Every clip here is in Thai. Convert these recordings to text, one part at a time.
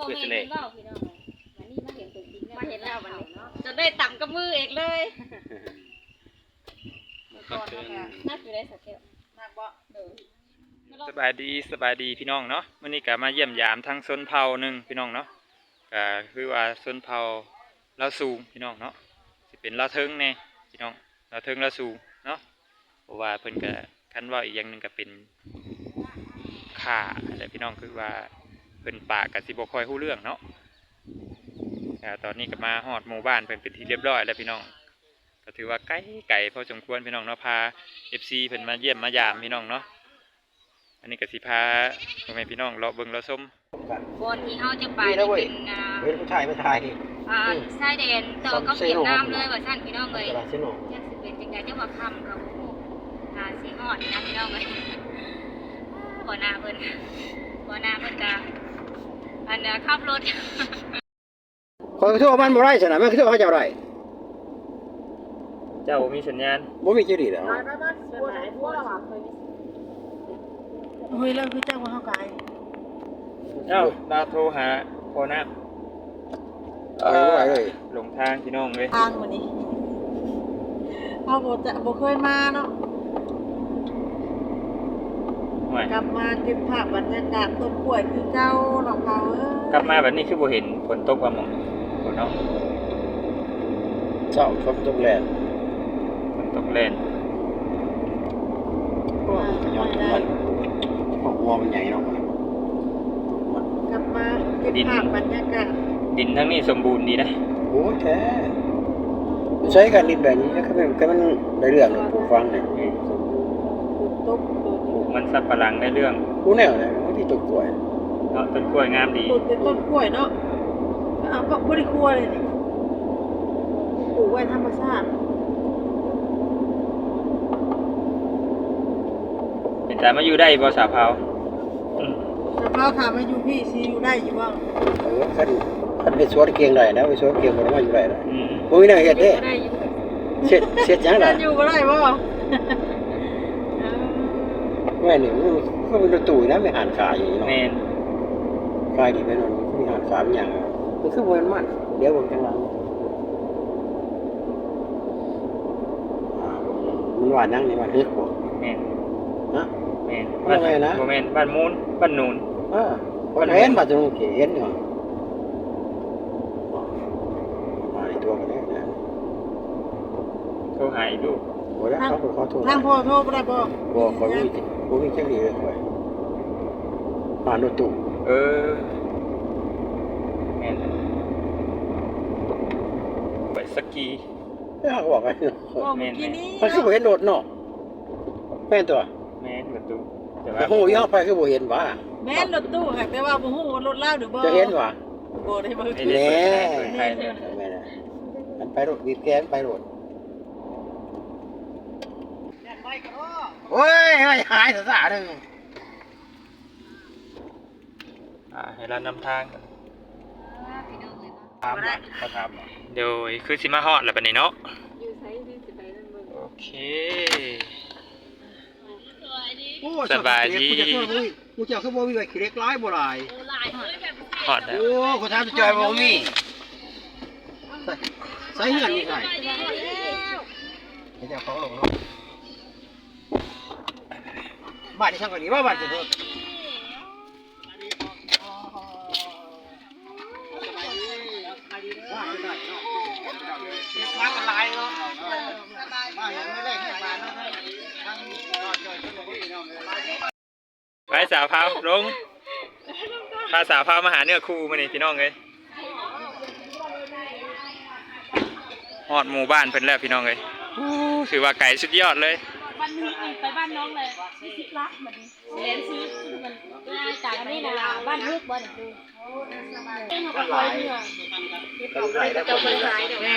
พ่อเพื่อแม่สิเลกินเหล้าพี่น้องวันนี้มาเห็นตัวจริงมาเห็นแล้ววันนี้จะได้ต่ำกับมือเองเลยน่าจะได้สักแก้วน่าบ่เด้อสบายดีสบายดีพี่น้องเนาะมื้อนี้ก็มาเยี่ยมยามทั้งชนเผ่าหนึงพี่น้องเนาะก็คือว่าชนเผ่าลาวสูงพี่น้องเนาะสิเป็นลาวเทิงแน่พี่น้องลาวเทิงลาวสูงเนาะเพราะว่าเพิ่นก็คันว่าอีกอย่างหนึงก็เป็นข่าอะไรพี่น้องคือว่า เพิ่นปากก็สิบ่ค่อยฮู้เรื่องเนาะก็ตอนนี้ก็มาฮอดหมู่บ้านเพิ่นเป็นที่เรียบร้อยแล้วพี่น้อง ก็ถือว่าไกลไกลพอสมควรพี่น้องเนาะพา FC เพิ่นมาเยี่ยมมายามพี่น้องเนาะอันนี้ก็สิพาพ่อแม่พี่น้องเลาะเบิ่งเลาะส้มบนที่เฮาจะไปดีนะเว้ยเป็นอ่าเฮ้ยผู้ชายไม่ทายดิอ่าชายแดนต่อกับเวียดนามเลยว่าซั่นพี่น้องเอ้ยตลาดเซโนจักสิเป็นจังไดจังว่าคำกับผู้อ่าสิฮอดนะพี่น้องเอ้ยบ่หน้าเพิ่นบ่หน้าเพิ่นก็ อันน่ะขับรถ คอยทั่วมันบ่ได้สนะมันคือทั่วเขาเจ้าได้เจ้ามีสัญญาณบ่มีเจดีแล้วเฮ้ยแล้วคือจ้างว่าเฮาไกลเจ้าดาวโทรหาพอนะเออบ่ได้เลยหลงทางพี่น้องเลยทางวันนี้เฮาบ่จะบ่เคยมาเนาะ ห่วยกลับมาเก็บภาพบรรยากาศต้นกล้วยคือเจ้าเนาะเขาเอ้ยกลับมาแบบนี้คือบ่เห็นฝนตกว่าหมองฝนเนาะเช้าชมตกแลนฝนตกแล่นโอ้ยย้อนมันของวัวมันใหญ่เนาะกลับมาเก็บภาพบรรยากาศดินทั้งนี้สมบูรณ์ดีนะโอ้แท้ใช้กันนิดแบบนี้ก็เป็นก็มันได้เรื่องเลยผู้ฟังเนี่ยอืมฝน ตกโดนปลูกมันสับปะหลังได้เรื่องผู้แนวเนี่ยที่ตกกล้วยเนาะต้นกล้วยงามดีปลูกเป็นต้นกล้วยเนาะอ้าวก็บ่ได้ครัวเลยนี่ปลูกไว้ธรรมชาติเป็นแต่มาอยู่ได้บ่สาวเผาอืมแต่พาถามมาอยู่พี่สิอยู่ได้อยู่บ่เออคันคันไปสวนเกียงได้นะไปสวนเกียงบ่ได้มาอยู่ได้นะอืมบ่มีแนวเฮ็ดเด้ได้อยู่เสร็จเสร็จยังเดิล่ะนอยู่บ่ได้บ่ แม่นี่มันก็เป็นรถตู้นะไม่หันขายอยู่เนาะแม่นขายดีไปหน่อยมีหันขายมันหยังมันคือบ่มันมันเดี๋ยวผมจังหลังอ่ามันว่านั่งนี่มันเฮ็ดบ่แม่นนะแม่นว่าไงนะบ่แม่นบ้านมูลบ้านนูนเออบ่เห็นบ่ตรงนี้เห็นอยู่มาในตัวกันแน่นะโทรหาอีกดูบ่ได้เขาขอโทษทางพ่อโทรบ่ได้บ่บ่ขอมี บ่มีจังดีเลยข่อยผ่านรถตู้เออแม่นไปสกีเอ้ยเขาบอกไงบ่เมื่อกี้นี้มันคือบ่เห็นรถเนาะแม่นตัวแม่นประตูแต่แต่ว่าฮู้ย่อไปคือบ่เห็นว่าแม่นรถตู้ค่ะแต่ว่าบ่ฮู้ว่ารถลาวหรือบ่จะเห็นว่าบ่ได้เบิ่งไม่ได้เปิดใครเปิดใครเลยแม่นะมันไปรถบีบแกนไปรถ โอ้ยเฮ้ยหายซะซะหนึงอ่าให้เรานำทางพี่น้องเอ้ยถามว่าเขาถามว่าเดี๋ยวคือสิมาฮอดแล้วบัดนี้เนาะ อยู่ไสที่สิไปนั่นเบิ่งโอเค โอ้สบายดี กูจะเข้าบ่มีกูจะเข้าบ่มีไว้ขี้เล็กร้ายบ่หลายหลายเลยแบบฮอดแล้ว โอ้กูถามจะจอยบ่มีใส่ใส่เงินนี่ใส่ให้เจ้าของลงเนาะ บ้านที่ช่างกว่านี้ว่าบ้านจะโทษมากันหลายเนาะบ้านยังไม่ได้ขึ้นมาเนาะทั้งรอดจอยขึ้นมาบ่มีเนาะไปสาวพาวลงพาสาวพาวมาหาเนื้อคู่มานี่พี่น้องเลยฮอดหมู่บ้านเพิ่นแล้วพี่น้องเลยถือว่าไก่สุดยอดเลย บ้านนึงไปบ้านน้องเลยมีสิบลักแบบนี้เรียนซื้อมันง่ายจากนี่นะบ้านฮึกบ้านดูเองเขาก็คอยเนี่ยเจ้าไปหายเดี๋ยวแม่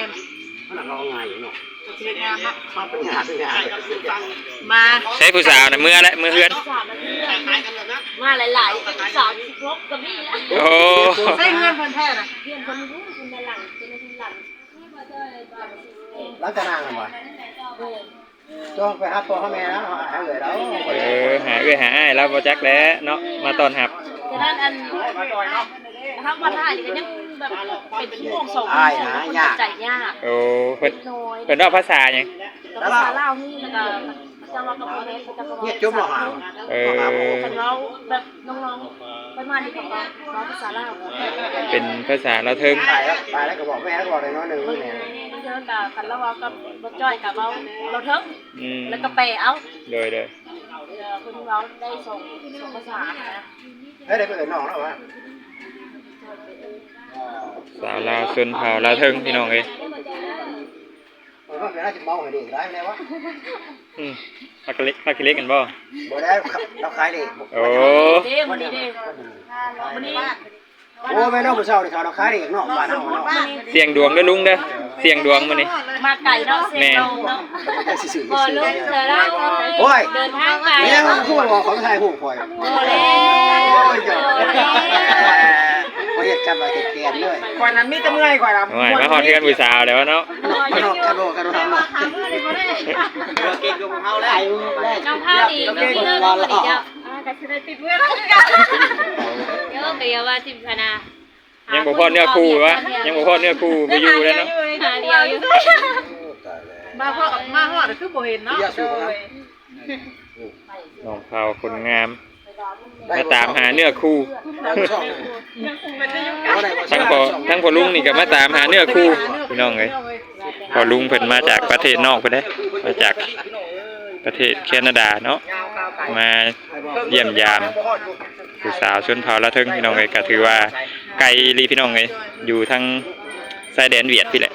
มันเราเอาไงอยู่เนาะชอบเป็นงานเป็นงานมาใช้ผู้สาวในะเมื่อและเมื่อเฮือนมาหลายๆสาวสิบลบก็มีแล้วโอ้ใส่เงินเพิ่นแท้น่ะเพื่อนคนรู้คนในหลังคนในหลัง รักจะนั่งกันวะ จ้องไปหาตัวเขาแม่นะหาเลยแล้วเออหาเอ้ยหาอ้ายเราบ่จักแล้วเนาะมาตอนหับฉะนั้นอันมาจอยเนาะหทั้งวันถ่ายนี่ก็ยังแบบเป็นชั่วโมงสองชั่วอ้ายโมงหาคนยากใจยากโอ้เพิ่นน้อยเพิ่นว่าภาษาหยังภาษาลาวนี่แล้วก็ จะว่ากับประเทศจะว่าเนี่ยจุ๊บหรอหาเออคนเราแบบน้องๆไปมาดีกว่าน้องภาษาลาวเป็นภาษาลาวเทิงไปแล้วไปแล้วก็บอกแม่แล้วก็บอกเลยน้อยหนึ่งนี่แม่เยอะกับกันแล้วว่ากับบ่จ้อยกับเราเราเถิงอืมแล้วก็แปลเอาโดยโดยคนเราได้ส่งส่งภาษานะเฮ้ยได้ไปเอ่ยน้องแล้ววะสาวลาวชนเผ่าลาวเทิงพี่น้องเอ้ย มันก็เป็นน่าจะเมาให้ดีได้ไหมวะอืมพักเล็กพักเล็กกันบ่บ่ได้เราขายดิโอ้เด้มันนี่เด้มันนี่โอ้แม่น้องผู้เฒ่านี่เขาเราขายดินอกบ้านเฮาเนาะเสียงดวงเด้อลุงเด้อเสียงดวงมื้อนี้มาไก่เนาะเซ็นเราเนาะจะสิซื้อพอลุงเสือแล้วเดินทางไกลเนี่ยมันคือว่าของไทยหูข่อยโอ้แล้วโอ้ยเจ้า บ่เฮ็ดกันมาเฮ็ดแกนเลยก่อนนั้นมีแต่เมื่อยก่อนนะโอ้ยมาฮอดเทือนผู้สาวแล้วเนาะกระโดดกระโดดกระโดดทำเนาะเก่งกับเฮาแล้วน้องข้าวดีน้องพี่เลิกก็ดีจ้ะอ่าก็สิได้ติดเมื่อกันเยอะก็อย่าว่าสิพนายังบ่พอเนื้อคู่วะยังบ่พอเนื้อคู่บ่อยู่แล้วเนาะหาเดียวอยู่มาฮอดมาฮอดคือบ่เห็นเนาะอย่าสู้นะน้องเผาคนงาม มาตามหาเนื้อคู่ทั้งพอทั้งพอลุงนี่ก็มาตามหาเนื้อคู่พี่น้องเอ้ยพอลุงเพิ่นมาจากประเทศนอกเพิ่นเด้มาจากประเทศแคนาดาเนาะมาเยี่ยมยามผู้สาวชนเผ่าละเทิงพี่น้องเอ้ยก็ถือว่าไกลลีพี่น้องเอ้ยอยู่ทางชายแดนเวียดพี่แหละ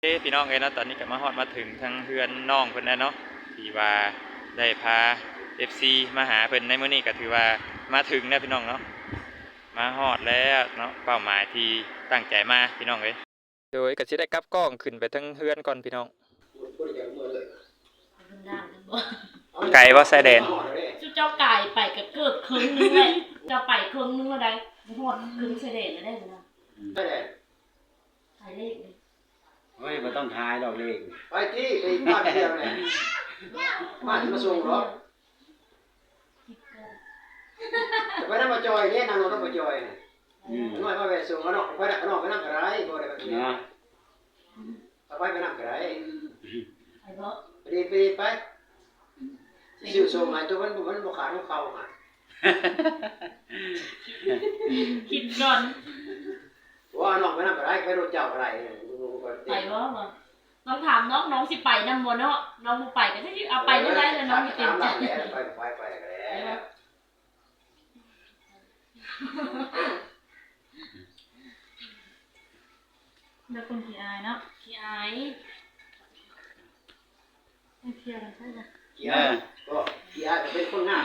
เอ้พี่น้องเอ้ยเนาะตอนนี้ก็มาฮอดมาถึงทางเพื่อนน้องเพิ่นแล้วเนาะที่ว่าได้พา FC มาหาเพิ่นในมื้อนี้ก็ถือว่ามาถึงแล้วพี่น้องเนาะมาฮอดแล้วเนาะเป้าหมายที่ตั้งใจมาพี่น้องเอ้ยโดยก็สิได้กลับกล้องขึ้นไปทั้งเฮือนก่อนพี่น้องไกลว่าชายแดนจุเจ้าไก่ไปกับเกือบครึ่งนึงเลยเจ้าไปครึ่งนึงแล้วได้หมดครึ่งเสด็จแล้วได้ไหมนะถ่ายเลขเลยเฮ้ยไม่ต้องทายหรอกเลขไปที่ไปบ้านเดียวเนี่ยบ้านมาส่งเหรอ ไปนั่งมาจอยเนี่ยนางนอนมาจอยเนี่ยอืมน้อยมาไปส่งเขานอกไปนอกไปนั่งกระไรบ่ได้แบบนี้นะเอาไปไปนั่งกระไรไปเพราะไปดีไปไปสิวส่งหลายตัวมันมันบ่ขาดของเขาอะคิดก่อนว่าน้องไปนั่งกระไรไปรถเจ้ากระไรเนี่ยไปเพราะว่าน้องถามน้องน้องสิไปนำบ่เนาะน้องบ่ไปก็สิเอาไปไม่ได้เลยน้องมีเต็มใจไปไปไปกระไรแล้วคนขี้อายเนาะขี้อายไม่เที่ยวกันใช่ไหมเกียร์ก็เกียร์เป็นคนงาม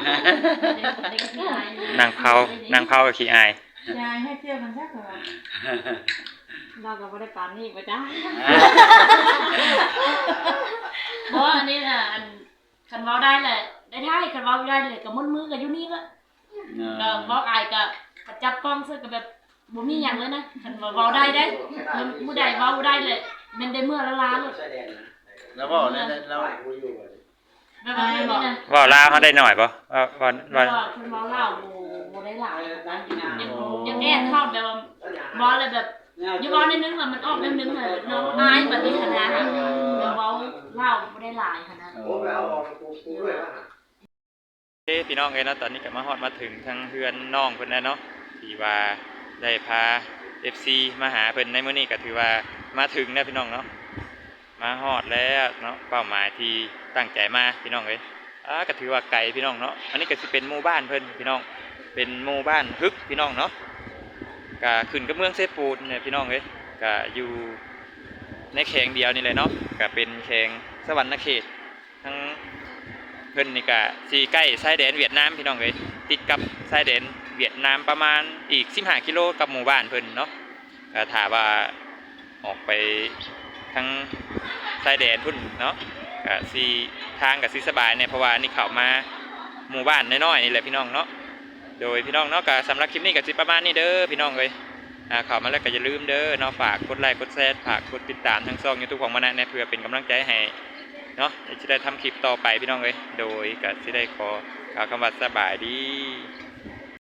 เด็กเด็กขี้อายนางเผานางเผากับขี้อายยายให้เที่ยวกันแท้เหรอเราก็บ่ได้ปานนี้บ่จ้าเพราะอันนี้น่ะอันคันเว้าได้แหละได้ได้คันเว้าได้เลยก็มึนมือก็อยู่นี่ละก็เว้าอายก็ ก็จับกล้องซะก็แบบบ่มีหยังเลยนะคันว่าเว้าได้ได้ผู้ใดเว้าได้เลยมันได้เมื่อละล้านเลยแล้วบอกเลยเราแบบนี้นะว่าลาวเขาได้หน่อยป่ะว่าว่าเพราะว่าว่าคนเว้าลาวบ่บ่ได้หลายยังยังแอบเข้าแบบว่าเว้าเลยแบบอย่าเว้าในนึงล่ะมันออกในนึงน่ะน้องอายแบบนี้ขนาดนั้นเดี๋ยวเว้าลาวบ่ได้หลายขนาดนั้นโอ้ไปเอาออกกูกูด้วยนะเอ้พี่น้องเอ้ยเนาะตอนนี้ก็มาฮอดมาถึงทางเฮือนน้องเพิ่นแล้วเนาะ ที่ว่าได้พา FC มาหาเพิ่นในมื้อนี้ก็ถือว่ามาถึงแล้วพี่น้องเนาะมาฮอดแล้วเนาะเป้าหมายที่ตั้งใจมาพี่น้องเอ้ยอ่าก็ถือว่าไกลพี่น้องเนาะอันนี้ก็สิเป็นหมู่บ้านเพิ่นพี่น้องเป็นหมู่บ้านฮึกพี่น้องเนาะก็ขึ้นกับเมืองเซปูนเนี่ยพี่น้องเอ้ยก็อยู่ในแขงเดียวนี่เลยเนาะก็เป็นแขงสวรรณเขตทั้งเพิ่นนี่ก็สีใกล้ชายแดนเวียดนามพี่น้องเอ้ยติดกับชายแดน เวียดนามประมาณอีก15กิโลกับหมู่บ้านเพิ่นเนาะก็ถ้าว่าออกไปทางชายแดนพุ่นเนาะก็สิทางก็สิสบายเนี่ยเพราะว่านี่เข้ามาหมู่บ้านน้อยๆนี่แหละพี่น้องเนาะโดยพี่น้องเนาะก็สำหรับคลิปนี้ก็สิประมาณนี้เด้อพี่น้องเอ้ยอ่าเข้ามาแล้วก็อย่าลืมเด้อเนาะฝากกดไลค์กดแชร์ฝากกดติดตามทางช่อง YouTube ของมนะเนี่ยเพื่อเป็นกำลังใจให้เนาะจะได้ทำคลิปต่อไปพี่น้องเลยโดยก็จะได้ขอกล่าวคำว่าสบายดี